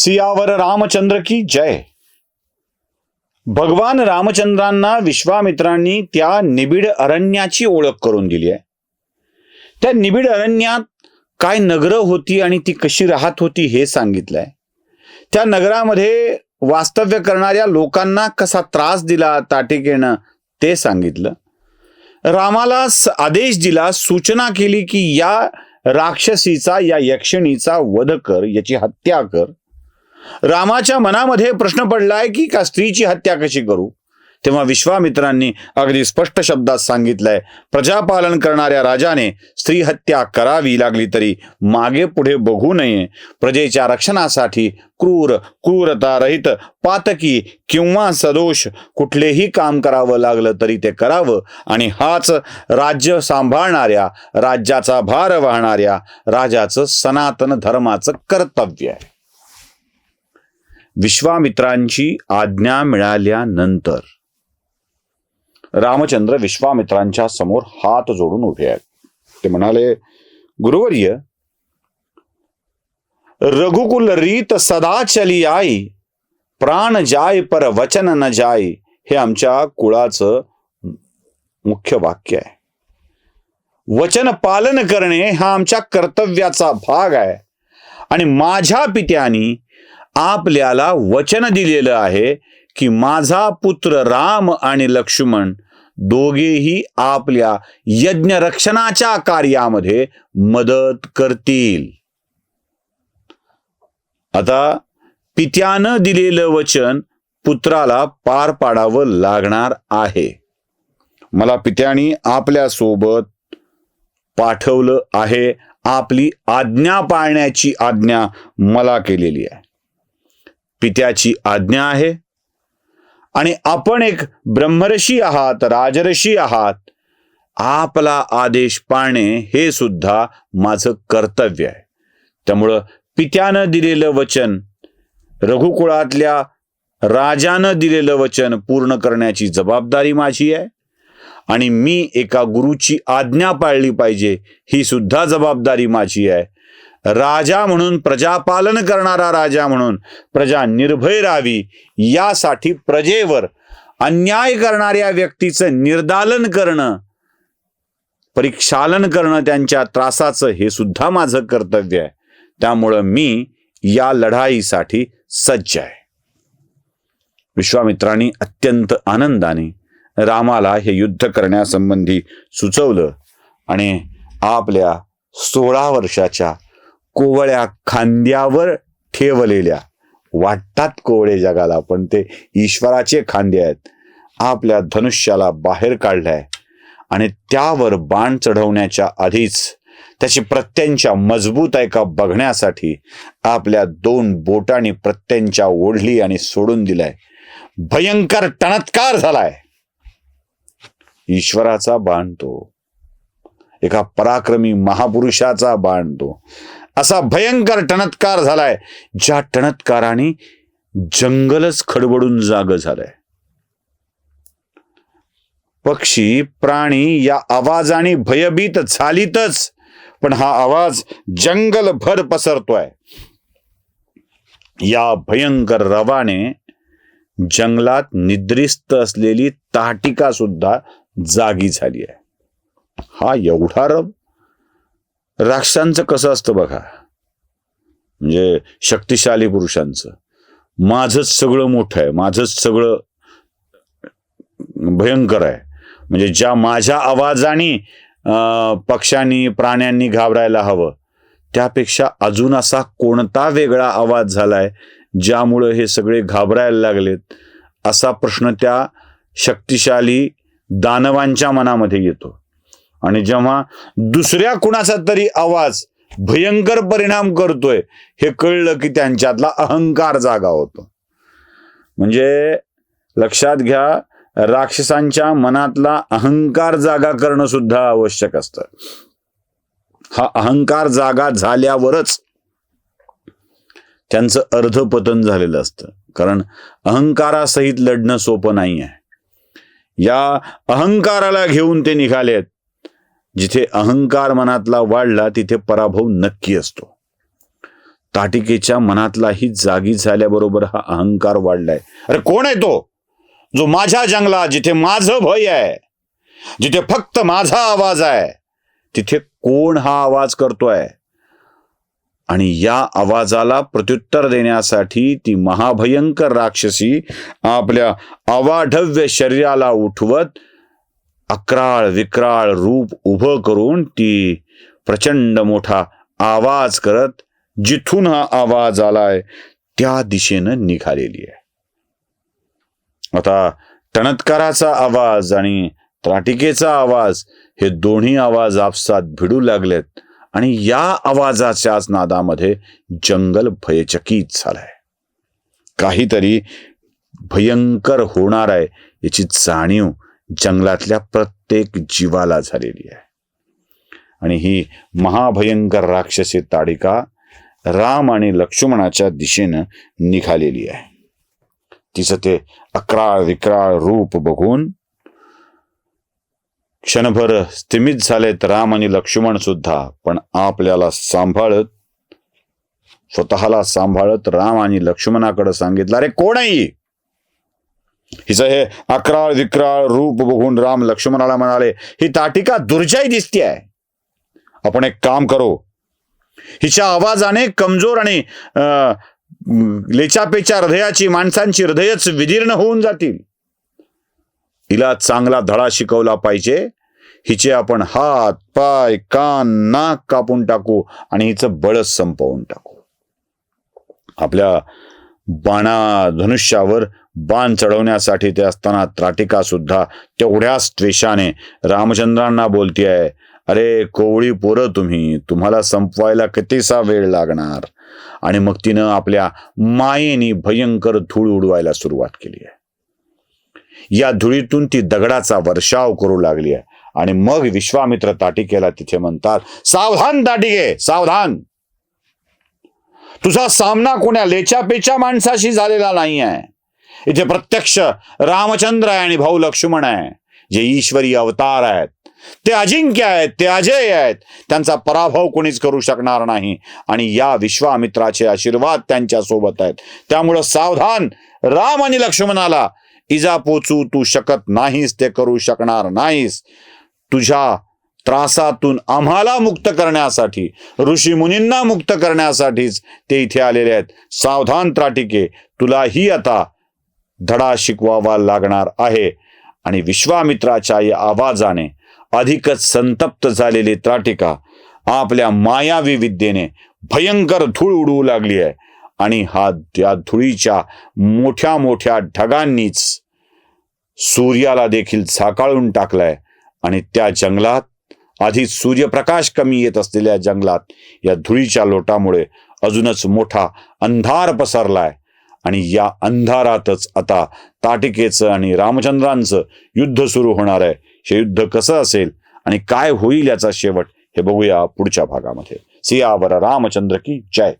सियावर रामचंद्र की जय. भगवान रामचंद्रांना विश्वामित्रांनी त्या निबिड अरण्याची ओळख करून दिली आहे. त्या निबिड अरण्यात काय नगरं होती आणि ती कशी राहत होती हे सांगितलंय. त्या नगरामध्ये वास्तव्य करणाऱ्या लोकांना कसा त्रास दिला ताटिकेनं ते सांगितलं. रामाला आदेश दिला सूचना केली की या राक्षसीचा या यक्षिणीचा वध कर याची हत्या कर. रामाच्या मनामध्ये प्रश्न पडलाय की का स्त्रीची हत्या कशी करू? तेव्हा विश्वामित्रांनी अगदी स्पष्ट शब्दात सांगितलंय प्रजापालन करणाऱ्या राजाने स्त्री हत्या करावी लागली तरी मागे पुढे बघू नये. प्रजेच्या रक्षणासाठी क्रूर क्रूरता रहित पातकी किंवा सदोष कुठलेही काम करावं लागलं तरी ते करावं आणि हाच राज्य सांभाळणाऱ्या राज्याचा भार वाहणाऱ्या राजाचं सनातन धर्माचं कर्तव्य आहे. विश्वामित्रांची आज्ञा मिळाल्यानंतर रामचंद्र विश्वामित्रांच्या समोर हात जोडून उभे आहेत. ते म्हणाले गुरुवर्य रघुकुल रीत सदा चली आई प्राण जाय पर वचन न जाय हे आमच्या कुळाचं मुख्य वाक्य आहे. वचन पालन करणे हा आमच्या कर्तव्याचा भाग आहे. आणि माझ्या पित्यानी आपल्याला वचन दिलेलं आहे की माझा पुत्र राम आणि लक्ष्मण दोघेही आपल्या यज्ञ रक्षणाच्या कार्यामध्ये मदत करतील. आता पित्यानं दिलेलं वचन पुत्राला पार पाडावं लागणार आहे. मला पित्यानी आपल्यासोबत पाठवलं आहे. आपली आज्ञा पाळण्याची आज्ञा मला केलेली आहे. पित्याची आज्ञा आहे. आणि आपण एक ब्रह्मर्षी आहात राजर्षी आहात. आपला आदेश पाळणे हे सुद्धा माझं कर्तव्य आहे. त्यामुळं पित्यानं दिलेलं वचन रघुकुळातल्या राजानं दिलेलं वचन पूर्ण करण्याची जबाबदारी माझी आहे. आणि मी एका गुरुची आज्ञा पाळली पाहिजे ही सुद्धा जबाबदारी माझी आहे. राजा म्हणून प्रजापालन करणारा राजा म्हणून प्रजा निर्भय राहावी. यासाठी प्रजेवर अन्याय करणाऱ्या व्यक्तीचं निर्दालन करणं परीक्षालन करणं त्यांच्या त्रासाचं हे सुद्धा माझं कर्तव्य आहे. त्यामुळं मी या लढाईसाठी सज्ज आहे. विश्वामित्रांनी अत्यंत आनंदाने रामाला हे युद्ध करण्यासंबंधी सुचवलं आणि आपल्या सोळा वर्षाच्या कोवळ्या खांद्यावर ठेवलेल्या. वाटतात कोवळे जगाला पण ते ईश्वराचे खांदे आहेत. आपल्या धनुष्याला बाहेर काढलाय. आणि त्यावर बाण चढवण्याच्या आधीच त्याची प्रत्यंच्या मजबूत आहे का बघण्यासाठी आपल्या दोन बोटांनी प्रत्यंच्या ओढली आणि सोडून दिलाय. भयंकर टणत्कार झालाय. ईश्वराचा बाण तो. एका पराक्रमी महापुरुषाचा बाण तो. असा भयंकर टणत्कार झालाय ज्या टणत्काराने जंगलच खडबडून जाग झालंय. पक्षी प्राणी या आवाजाने भयभीत झालीतच पण हा आवाज जंगलभर पसरतोय. या भयंकर रवाने जंगलात निद्रिस्त असलेली ताटिका सुद्धा जागी झाली आहे. हा एवढा रब राक्षसांचं कसं असतं बघा. म्हणजे शक्तिशाली पुरुषांचं. माझंच सगळं मोठं आहे. माझंच सगळं भयंकर आहे. म्हणजे ज्या माझ्या आवाजाने अं, पक्ष्यांनी प्राण्यांनी घाबरायला हवं त्यापेक्षा अजून असा कोणता वेगळा आवाज झालाय ज्यामुळं हे सगळे घाबरायला लागलेत असा प्रश्न त्या शक्तिशाली दानवांच्या मनामध्ये येतो. आणि जेव्हा दुसऱ्या कुणाचा तरी आवाज भयंकर परिणाम करतोय हे कळलं की त्यांच्यातला अहंकार जागा होतो. म्हणजे लक्षात घ्या राक्षसांच्या मनातला अहंकार जागा करणं सुद्धा आवश्यक असतं. हा अहंकार जागा झाल्यावरच त्यांचं अर्धपतन झालेलं असतं. कारण अहंकारासहित लढणं सोपं नाही आहे या अहंकाराला घेऊन ते निघालेत. जिथे अहंकार मनातला वाढला तिथे पराभव नक्की असतो. ताटिकेच्या मनातलाही जागी झाल्याबरोबर हा अहंकार वाढलाय. अरे कोण आहे तो? जो माझ्या जंगलात जिथे माझं भय आहे जिथे फक्त माझा आवाज आहे तिथे कोण हा आवाज करतोय? आणि या आवाजाला प्रत्युत्तर देण्यासाठी ती महाभयंकर राक्षसी आपल्या अवाढव्य शरीराला उठवत अक्राळ विक्राळ रूप उभं करून ती प्रचंड मोठा आवाज करत जिथून हा आवाज आलाय त्या दिशेनं निघालेली आहे. आता टणत्काराचा आवाज आणि त्राटिकेचा आवाज हे दोन्ही आवाज आपसात भिडू लागलेत आणि या आवाजाच्याच नादामध्ये जंगल भयचकित झालंय. काहीतरी भयंकर होणार आहे याची जाणीव जंगलातल्या प्रत्येक जीवाला झालेली आहे. आणि ही महाभयंकर राक्षसी ताडिका राम आणि लक्ष्मणाच्या दिशेनं निघालेली आहे. तिचं ते अकराळ विक्राळ रूप बघून क्षणभर स्थिमित झालेत राम आणि लक्ष्मण सुद्धा पण आपल्याला सांभाळत स्वतःला सांभाळत राम आणि लक्ष्मणाकडे सांगितलं अरे कोण आहे हिचं हे अक्राळ विक्राळ रूप बघून राम लक्ष्मणाला म्हणाले ही ताटिका दुर्जय दिसते आहे आपण एक काम करू. हिच्या आवाजाने कमजोर आणि अं, लेचापेच्या हृदयाची माणसांची हृदयच विदीर्ण होऊन जातील. हिला चांगला धडा शिकवला पाहिजे. हिचे आपण हात पाय कान नाक कापून टाकू आणि हिचं बळच संपवून टाकू. आपल्या बाणा धनुष्यावर बाण चढवण्यासाठी ते असताना त्राटिका सुद्धा तेवढ्याच त्वेषाने रामचंद्रांना बोलतीये अरे कोवळी पोरं तुम्ही तुम्हाला संपवायला कितीसा वेळ लागणार? आणि मग तिनं आपल्या मायेनी भयंकर धूळ उडवायला सुरुवात केली आहे. या धुळीतून ती दगडाचा वर्षाव करू लागली आहे. आणि मग विश्वामित्र ताटिकेला तिथे म्हणतात सावधान ताटिके सावधान! तुझा सामना कोण्या लेचापेच्या माणसाशी झालेला नाही आहे इथे प्रत्यक्ष रामचंद्र आहे आणि भाऊ लक्ष्मण आहे. जे ईश्वरी अवतार आहेत. ते अजिंक्य आहेत ते अजय आहेत. त्यांचा पराभव कोणीच करू शकणार नाही. आणि या विश्वामित्राचे आशीर्वाद त्यांच्यासोबत आहेत. त्यामुळं सावधान राम आणि लक्ष्मणाला इजा पोचू तू शकत नाहीस ते करू शकणार नाहीस. तुझ्या त्रासातून आम्हाला मुक्त करण्यासाठी ऋषी मुनींना मुक्त करण्यासाठीच ते इथे आलेले आहेत. सावधान त्राटिके तुलाही आता धडा शिकवावा लागणार आहे. आणि विश्वामित्राच्या या आवाजाने अधिकच संतप्त झालेली त्राटिका आपल्या मायावी विद्येने भयंकर धूळ उडवू लागली आहे. आणि हा त्या धुळीच्या मोठ्या मोठ्या ढगांनीच सूर्याला देखील झाकाळून टाकलाय. आणि त्या जंगलात आधी सूर्यप्रकाश कमी येत असलेल्या जंगलात या धुळीच्या लोटामुळे अजूनच मोठा अंधार पसरलाय. आणि या अंधारातच आता ताटिकेचं आणि रामचंद्रांचं युद्ध सुरू होणार आहे. हे युद्ध कसं असेल आणि काय होईल याचा शेवट हे बघूया पुढच्या भागामध्ये. सियावर रामचंद्र की जय.